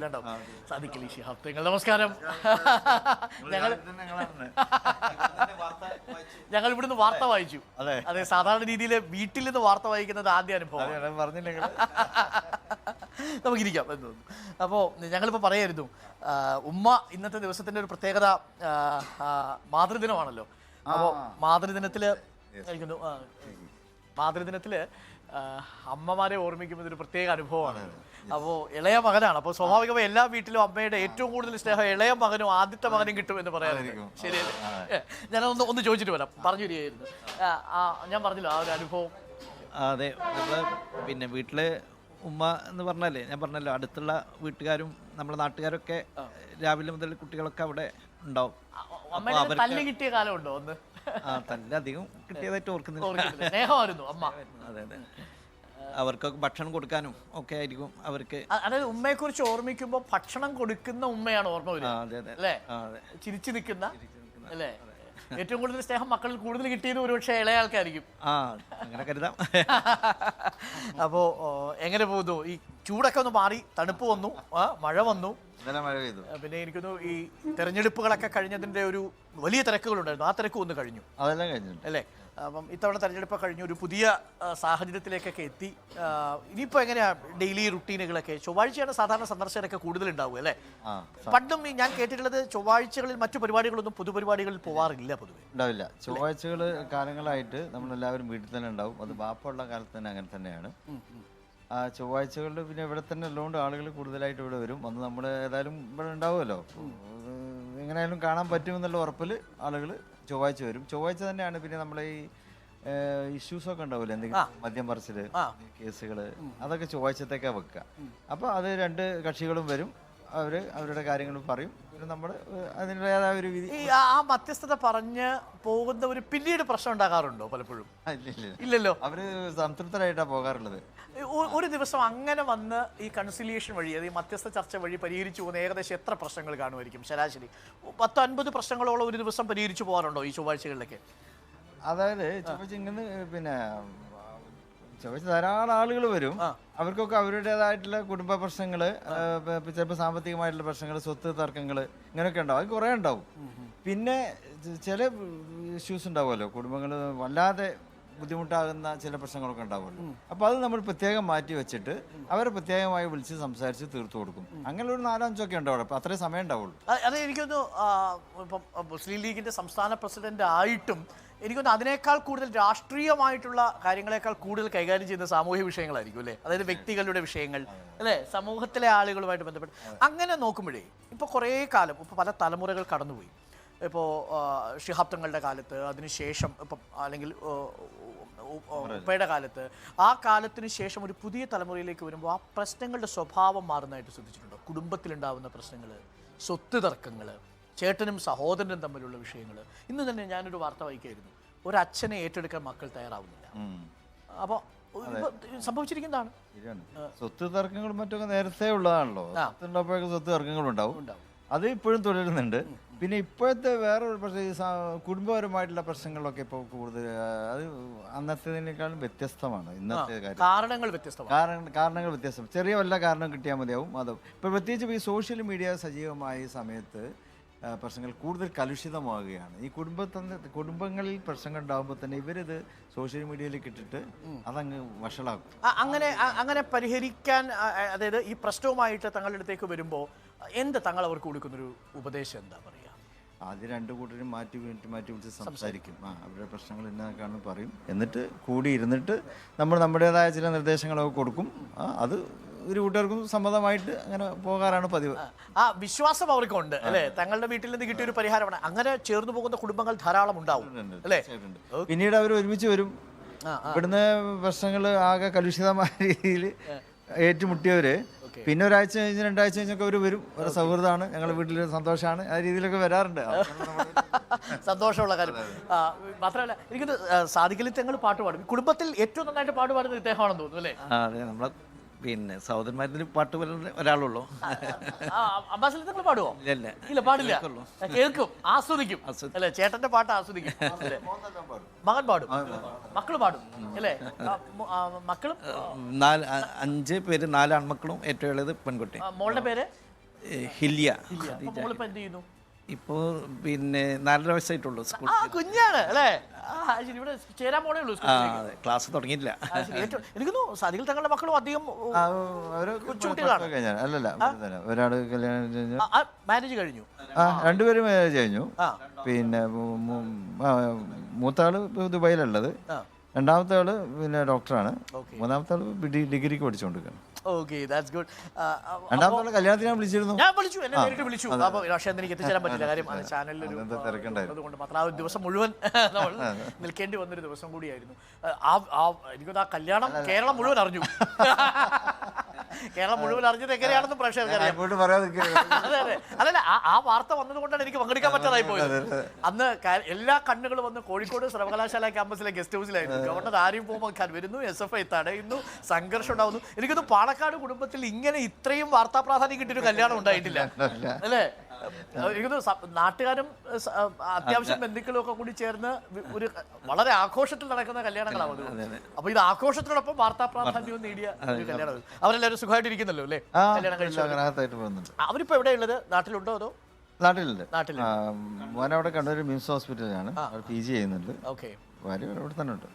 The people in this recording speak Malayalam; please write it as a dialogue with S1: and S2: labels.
S1: ശിഹാബ് തങ്ങൾ നമസ്കാരം. ഞങ്ങൾ ഞങ്ങൾ ഇവിടുന്ന് വാർത്ത വായിച്ചു.
S2: അതെ.
S1: അതെ സാധാരണ രീതിയിൽ വീട്ടിൽ നിന്ന് വാർത്ത വായിക്കുന്നത് ആദ്യ അനുഭവം.
S2: പറഞ്ഞില്ലെങ്കിൽ
S1: നമുക്കിരിക്കാം എന്ന് തോന്നുന്നു. അപ്പോൾ ഞങ്ങളിപ്പോൾ പറയായിരുന്നു ഉമ്മ ഇന്നത്തെ ദിവസത്തിന്റെ ഒരു പ്രത്യേകത മാതൃദിനമാണല്ലോ. അപ്പോൾ മാതൃദിനത്തിൽ മാതൃദിനത്തിൽ മാതൃദിനത്തിൽ അമ്മമാരെ ഓർമ്മിക്കുമ്പോൾ ഒരു പ്രത്യേക അനുഭവമാണ്. അപ്പോൾ ഇളയ മകനാണ്. അപ്പോൾ സ്വാഭാവികമായി എല്ലാ വീട്ടിലും അമ്മയുടെ ഏറ്റവും കൂടുതൽ സ്നേഹം ഇളയ മകനും ആദ്യത്തെ മകനും കിട്ടും എന്ന് പറയാറുണ്ട്. ശരിയല്ലേ ഞാൻ ഞാനൊന്ന് ഒന്ന് ചോദിച്ചിട്ട് വരാം. പറഞ്ഞു തരികയായിരുന്നു ഞാൻ പറഞ്ഞില്ല ആ ഒരു അനുഭവം?
S2: അതെ. പിന്നെ വീട്ടിൽ ഉമ്മ എന്ന് പറഞ്ഞാലേ ഞാൻ പറഞ്ഞല്ലോ അടുത്തുള്ള വീട്ടുകാരും നമ്മുടെ നാട്ടുകാരൊക്കെ രാവിലെ മുതൽ കുട്ടികളൊക്കെ അവിടെ ഉണ്ടാവും.
S1: തല്ല് കിട്ടിയ കാലമുണ്ടോ ഒന്ന്
S2: ആ തല്ല അധികം കിട്ടിയതായിട്ട് ഓർക്കുന്നില്ല.
S1: ഓർക്കുന്നില്ല. സ്നേഹമായിരുന്നു അമ്മ.
S2: അതെ അതെ. അവർക്കൊക്കെ ഭക്ഷണം കൊടുക്കാനും ഒക്കെ ആയിരിക്കും അവർക്ക്.
S1: അതായത് ഉമ്മയെ കുറിച്ച് ഓർമ്മിക്കുമ്പോൾ ഭക്ഷണം കൊടുക്കുന്ന ഉമ്മയാണ് ഓർമ്മ
S2: ആ അതെ അതെ.
S1: അല്ലേ?
S2: ആ അതെ.
S1: ചിരിച്ചു നിൽക്കുന്ന അല്ലേ? ഏറ്റവും കൂടുതൽ സ്നേഹം മക്കളിൽ കൂടുതൽ കിട്ടിയത് ഒരുപക്ഷെ ഇളയ ആൾക്കായിരിക്കും
S2: ആ അങ്ങനെ കരുതാം.
S1: അപ്പോ ഓ, എങ്ങനെ പോകുന്നു? ഈ ചൂടൊക്കെ ഒന്ന് മാറി തണുപ്പ് വന്നു ആ മഴ വന്നു.
S3: ഇന്നലെ മഴ പെയ്തു.
S1: ആ, പിന്നെ എനിക്കൊന്നു ഈ തെരഞ്ഞെടുപ്പുകളൊക്കെ കഴിഞ്ഞതിന്റെ ഒരു വലിയ തിരക്കുകളുണ്ടായിരുന്നു. ആ തിരക്കും ഒന്ന് കഴിഞ്ഞു.
S3: അതെല്ലാം കഴിഞ്ഞു
S1: അല്ലേ? അപ്പം ഇത്തവണ തെരഞ്ഞെടുപ്പ് കഴിഞ്ഞു ഒരു പുതിയ സാഹചര്യത്തിലേക്കൊക്കെ എത്തി. ഇനിയിപ്പോൾ എങ്ങനെയാ ഡെയിലി റുട്ടീനുകളൊക്കെ? ചൊവ്വാഴ്ചയാണ് സാധാരണ സന്ദർശകരൊക്കെ കൂടുതൽ ഉണ്ടാവുക അല്ലേ പണ്ടും ഞാൻ കേട്ടിട്ടുള്ളത് ചൊവ്വാഴ്ചകളിൽ മറ്റു പരിപാടികളൊന്നും പൊതുപരിപാടികളിൽ പോവാറില്ല പൊതുവെ.
S3: ഉണ്ടാവില്ല. ചൊവ്വാഴ്ചകൾ കാലങ്ങളായിട്ട് നമ്മളെല്ലാവരും വീട്ടിൽ തന്നെ ഉണ്ടാവും. അത് ബാപ്പുള്ള കാലത്ത് തന്നെ അങ്ങനെ തന്നെയാണ്. ആ ചൊവ്വാഴ്ചകളിൽ പിന്നെ ഇവിടെ തന്നെ ഉള്ളതുകൊണ്ട് ആളുകൾ കൂടുതലായിട്ട് ഇവിടെ വരും. വന്ന് നമ്മൾ ഏതായാലും ഇവിടെ ഉണ്ടാവുമല്ലോ. എങ്ങനെയായാലും കാണാൻ പറ്റുമെന്നുള്ള ഉറപ്പിൽ ആളുകൾ ചൊവ്വാഴ്ച വരും. ചൊവ്വാഴ്ച തന്നെയാണ് പിന്നെ നമ്മൾ ഈ ഇഷ്യൂസ് ഒക്കെ ഉണ്ടാവില്ല? എന്തെങ്കിലും മദ്യം പറിച്ചിൽ
S1: ആ.
S3: കേസുകൾ അതൊക്കെ ചൊവ്വാഴ്ചത്തേക്കാണ് വെക്കുക അപ്പൊ അത് രണ്ട് കക്ഷികളും വരും. അവർ അവരുടെ കാര്യങ്ങൾ പറയും. പിന്നെ നമ്മൾ അതിന്റെതായ ഒരു വിധി?
S1: ഈ ആ മധ്യസ്ഥത പറഞ്ഞ് ഒരു പിന്നീട് പ്രശ്നം ഉണ്ടാകാറുണ്ടോ പലപ്പോഴും. ഇല്ലല്ലോ.
S3: അവർ സംതൃപ്തരായിട്ടാണ് പോകാറുള്ളത്.
S1: ഒരു ദിവസം അങ്ങനെ വന്ന് ഈ കൺസിലിയേഷൻ വഴി അതായത് ഈ മധ്യസ്ഥ ചർച്ച വഴി പരിഹരിച്ചു പോകുന്ന ഏകദേശം എത്ര പ്രശ്നങ്ങൾ കാണുമായിരിക്കും ശരാശരി? പത്ത് അൻപത് പ്രശ്നങ്ങളോളം ഒരു ദിവസം പരിഹരിച്ചു പോകാറുണ്ടോ ഈ ചൊവ്വാഴ്ചകളിലൊക്കെ?
S3: അതായത് ചൊവ്വാഴ്ച ഇങ്ങനെ പിന്നെ ചൊവ്വാഴ്ച ധാരാളം ആളുകൾ വരും. അവർക്കൊക്കെ അവരുടേതായിട്ടുള്ള കുടുംബ പ്രശ്നങ്ങൾ ചിലപ്പോൾ സാമ്പത്തികമായിട്ടുള്ള പ്രശ്നങ്ങൾ സ്വത്ത് തർക്കങ്ങൾ ഇങ്ങനെയൊക്കെ ഉണ്ടാവും. അത് കുറേ ഉണ്ടാവും. പിന്നെ ചില ഇഷ്യൂസ് ഉണ്ടാവുമല്ലോ. കുടുംബങ്ങൾ വല്ലാതെ ബുദ്ധിമുട്ടാകുന്ന ചില പ്രശ്നങ്ങളൊക്കെ ഉണ്ടാവുമല്ലോ. അപ്പോൾ അത് നമ്മൾ പ്രത്യേകം മാറ്റി വെച്ചിട്ട് അവരെ പ്രത്യേകമായി വിളിച്ച് സംസാരിച്ച് തീർത്തു കൊടുക്കും. അങ്ങനെ ഒരു നാലോ അഞ്ചോ ഒക്കെ ഉണ്ടാവുള്ളൂ അപ്പോൾ അത്രേ സമയം ഉണ്ടാവുള്ളൂ.
S1: അത് എനിക്കൊന്ന് ഇപ്പം മുസ്ലിം ലീഗിന്റെ സംസ്ഥാന പ്രസിഡന്റ് ആയിട്ടും എനിക്കൊന്ന് അതിനേക്കാൾ കൂടുതൽ രാഷ്ട്രീയമായിട്ടുള്ള കാര്യങ്ങളെക്കാൾ കൂടുതൽ കൈകാര്യം ചെയ്യുന്ന സാമൂഹ്യ വിഷയങ്ങളായിരിക്കും അല്ലേ? അതായത് വ്യക്തികളുടെ വിഷയങ്ങൾ അല്ലേ? സമൂഹത്തിലെ ആളുകളുമായിട്ട് ബന്ധപ്പെട്ട്. അങ്ങനെ നോക്കുമ്പോഴേ ഇപ്പോൾ കുറേ കാലം ഇപ്പോൾ പല തലമുറകൾ കടന്നുപോയി. ഇപ്പോൾ ഷിഹാബ് തങ്ങളുടെ കാലത്ത് അതിനുശേഷം ഇപ്പം അല്ലെങ്കിൽ ഉപ്പയുടെ കാലത്ത് ആ കാലത്തിന് ശേഷം ഒരു പുതിയ തലമുറയിലേക്ക് വരുമ്പോൾ ആ പ്രശ്നങ്ങളുടെ സ്വഭാവം മാറുന്നതായിട്ട് ശ്രദ്ധിച്ചിട്ടുണ്ടോ? കുടുംബത്തിലുണ്ടാവുന്ന പ്രശ്നങ്ങൾ സ്വത്ത് തർക്കങ്ങൾ ചേട്ടനും സഹോദരനും തമ്മിലുള്ള വിഷയങ്ങൾ ഇന്ന് തന്നെ ഞാനൊരു വാർത്ത വായിക്കായിരുന്നു. ഒരു അച്ഛനെ ഏറ്റെടുക്കാൻ മക്കൾ തയ്യാറാവുന്നില്ല. അപ്പോൾ സംഭവിച്ചിരിക്കുന്നതാണ്.
S3: സ്വത്ത് തർക്കങ്ങളും മറ്റൊക്കെ നേരത്തെ ഉള്ളതാണല്ലോ. സ്വത്ത് ഉണ്ടാകുമ്പോഴൊക്കെ സ്വത്ത് തർക്കങ്ങളുണ്ടാവും.
S1: ഉണ്ടാവും.
S3: അത് ഇപ്പോഴും തുടരുന്നുണ്ട്. പിന്നെ ഇപ്പോഴത്തെ വേറെ ഒരു പ്രശ്നം ഈ കുടുംബപരമായിട്ടുള്ള പ്രശ്നങ്ങളൊക്കെ ഇപ്പോൾ കൂടുതൽ അത് അന്നത്തേതിനേക്കാളും വ്യത്യസ്തമാണ് ഇന്നത്തെ കാര്യം.
S1: കാരണങ്ങൾ വ്യത്യസ്തമാണ്.
S3: കാരണം കാരണങ്ങൾ വ്യത്യസ്തം. ചെറിയ വല്ല കാരണം കിട്ടിയാൽ മതിയാവും. അത് ഇപ്പോൾ പ്രത്യേകിച്ച് ഈ സോഷ്യൽ മീഡിയ സജീവമായ സമയത്ത് പ്രശ്നങ്ങൾ കൂടുതൽ കലുഷിതമാവുകയാണ്. ഈ കുടുംബത്തിൽ കുടുംബങ്ങളിൽ പ്രശ്നങ്ങൾ ഉണ്ടാകുമ്പോൾ തന്നെ ഇവരിത് സോഷ്യൽ മീഡിയയിലേക്ക് ഇട്ടിട്ട് അതങ്ങ് വഷളാക്കും.
S1: അങ്ങനെ അങ്ങനെ പരിഹരിക്കാൻ അതായത് ഈ പ്രശ്നവുമായിട്ട് തങ്ങളുടെ അടുത്തേക്ക് വരുമ്പോൾ എന്ത് തങ്ങൾ അവർക്ക് കൊടുക്കുന്നൊരു ഉപദേശം എന്താ പറയുക?
S3: ആദ്യം രണ്ടു കൂട്ടരും മാറ്റി വീട്ടിൽ മാറ്റി വിളിച്ച് സംസാരിക്കും. ആ അവരുടെ പ്രശ്നങ്ങൾ എന്നൊക്കെയാണെന്ന് പറയും. എന്നിട്ട് കൂടി ഇരുന്നിട്ട് നമ്മൾ നമ്മുടേതായ ചില നിർദ്ദേശങ്ങളൊക്കെ കൊടുക്കും. അത് ഒരു കൂട്ടുകാർക്കും സമ്മതമായിട്ട് അങ്ങനെ പോകാറാണ് പതിവ്.
S1: ആ വിശ്വാസം അവർക്കുണ്ട് അല്ലേ? തങ്ങളുടെ വീട്ടിൽ നിന്ന് കിട്ടിയ ഒരു പരിഹാരമാണ്. അങ്ങനെ ചേർന്ന് പോകുന്ന കുടുംബങ്ങൾ ധാരാളം ഉണ്ടാവും അല്ലേ?
S3: പിന്നീട് അവർ ഒരുമിച്ച് വരും.
S1: ഇവിടുന്ന
S3: ഇവിടുന്ന് പ്രശ്നങ്ങൾ ആകെ കലുഷിതമായ രീതിയിൽ ഏറ്റുമുട്ടിയവര് പിന്നെ ഒരാഴ്ച കഴിഞ്ഞ് രണ്ടാഴ്ച കഴിഞ്ഞൊക്കെ അവർ വരും. ഒരു സൗഹൃദമാണ്. ഞങ്ങളുടെ വീട്ടിൽ സന്തോഷമാണ് ആ രീതിയിലൊക്കെ വരാറുണ്ട്.
S1: സന്തോഷമുള്ള കാര്യം. മാത്രമല്ല എനിക്കത് സാധിക്കലിത്തങ്ങൾ പാട്ട് പാടും. കുടുംബത്തിൽ ഏറ്റവും നന്നായിട്ട് പാട്ട് പാടുന്നത് ഇദ്ദേഹമാണെന്ന് തോന്നുന്നു അല്ലേ?
S2: അതെ. നമ്മളെ പിന്നെ സഹോദരന്മാരിൽ പാട്ട് പറയുന്ന ഒരാളുള്ളൂ.
S1: തങ്ങൾ പാടുവോ?
S2: ഇല്ല ഇല്ല.
S1: പാടില്ല. കേൾക്കും. ആസ്വദിക്കും. അല്ലെ ചേട്ടന്റെ പാട്ട് ആസ്വദിക്കും? മകൻ പാടും. മക്കൾ പാടും. അല്ലേ? മക്കളും?
S2: നാല് അഞ്ച് പേര് നാല് ആൺമക്കളും ഏറ്റവും ഇളയത് പെൺകുട്ടി.
S1: മോളുടെ പേര്?
S2: ഹില്യ. ഇപ്പോൾ പിന്നെ നാലര വയസ്സായിട്ടുള്ളൂ സ്കൂൾ.
S1: കുഞ്ഞാണ് അല്ലേ? ശരി ഇവിടെ ചേരാൻ പോണേ ഉള്ളൂ
S2: ആ അതെ ക്ലാസ് തുടങ്ങിയിട്ടില്ല.
S1: ആ, എനിക്ക് തോന്നുന്നു സതികൾ തങ്ങളുടെ മക്കളും അധികം കൊച്ചുകുട്ടികളാണ്.
S3: അല്ലല്ല ഒരാൾ കല്യാണം കഴിഞ്ഞു.
S1: മാരേജ് കഴിഞ്ഞു.
S3: ആ രണ്ടുപേരും മാരേജ് കഴിഞ്ഞു. പിന്നെ മൂത്താൾ ദുബായിലുള്ളത്
S1: ആ.
S3: രണ്ടാമത്തെ ആൾ പിന്നെ ഡോക്ടറാണ്. മൂന്നാമത്തെ ആൾ ഡിഗ്രിക്ക് പഠിച്ചുകൊണ്ടിരിക്കുകയാണ് രണ്ടാമത്തെ കല്യാണത്തിന് ഞാൻ വിളിച്ചിരുന്നു.
S1: ഞാൻ വിളിച്ചു എന്നെ നേരിട്ട് വിളിച്ചു. അപ്പോൾ പക്ഷേ അന്ന് എനിക്ക് എത്തിച്ചേരാൻ പറ്റില്ല. കാര്യം അത് ചാനലിൽ ഒരു
S3: അതെന്താ തിരക്കുണ്ടായിരുന്നു.
S1: അതുകൊണ്ട് മാത്രം. ആ ഒരു ദിവസം മുഴുവൻ നമ്മൾ നിൽക്കേണ്ടി വന്നൊരു ദിവസം കൂടിയായിരുന്നു. ആ ആ എനിക്കൊന്ന് ആ കല്യാണം കേരളം മുഴുവൻ അറിഞ്ഞു. കേരളം മുഴുവൻ അറിഞ്ഞത് എങ്ങനെയാണെന്ന് പ്രേക്ഷകർക്ക് അറിയാം അതെ അതെ. അതല്ല ആ- വാർത്ത വന്നതുകൊണ്ടാണ് എനിക്ക് പങ്കെടുക്കാൻ പറ്റാതായി പോയത്. അന്ന് എല്ലാ കണ്ണുകളും വന്ന് കോഴിക്കോട് സർവകലാശാല ക്യാമ്പസിലെ ഗസ്റ്റ് ഹൗസിലായിരുന്നു. ഗവർണർ ആരും പോകാൻ ഖാൻ വരുന്നു എസ് എഫ് ഐ തടയുന്നു സംഘർഷം ഉണ്ടാവുന്നു. എനിക്കൊന്ന് പാലക്കാട് കുടുംബത്തിൽ ഇങ്ങനെ ഇത്രയും വാർത്താ പ്രാധാന്യം കിട്ടിയൊരു കല്യാണം ഉണ്ടായിട്ടില്ല. അല്ലേ? നാട്ടുകാരും അത്യാവശ്യം ബന്ധുക്കളും ഒക്കെ കൂടി ചേർന്ന് ഒരു വളരെ ആഘോഷത്തിൽ നടക്കുന്ന കല്യാണങ്ങളാണ് അപ്പൊ ഇത് ആഘോഷത്തിനോടൊപ്പം വാർത്താ പ്രാധാന്യവും നേടിയ ഒരു കല്യാണം അവരെല്ലാവരും സുഖമായിട്ടിരിക്കുന്നല്ലോ അല്ലേ? കല്യാണം കഴിച്ചു അവരിപ്പോ എവിടെയുള്ളത്? നാട്ടിലുണ്ടോ അതോ?
S3: നാട്ടിലുണ്ട് മോൻ അവിടെ കണ്ണൂർ മിംസ് ഹോസ്പിറ്റലിലാണ്. പി ജി ചെയ്യുന്നുണ്ട്.
S1: ഓക്കെ.
S3: ഭാര്യ അവിടെ തന്നെ ഉണ്ട്.